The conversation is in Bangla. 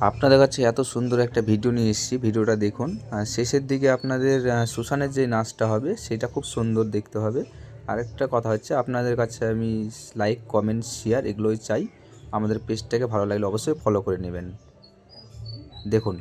আপনাদের কাছে এত সুন্দর একটা ভিডিও নিয়ে এসেছি, ভিডিওটা দেখুন। আর শেষের দিকে আপনাদের শ্মশানের যে নাচটা হবে, সেটা খুব সুন্দর দেখতে হবে। আরেকটা কথা হচ্ছে, আপনাদের কাছে আমি লাইক কমেন্ট শেয়ার এগুলোই চাই। আমাদের পেজটাকে ভালো লাগলে অবশ্যই ফলো করে নেবেন। দেখুন।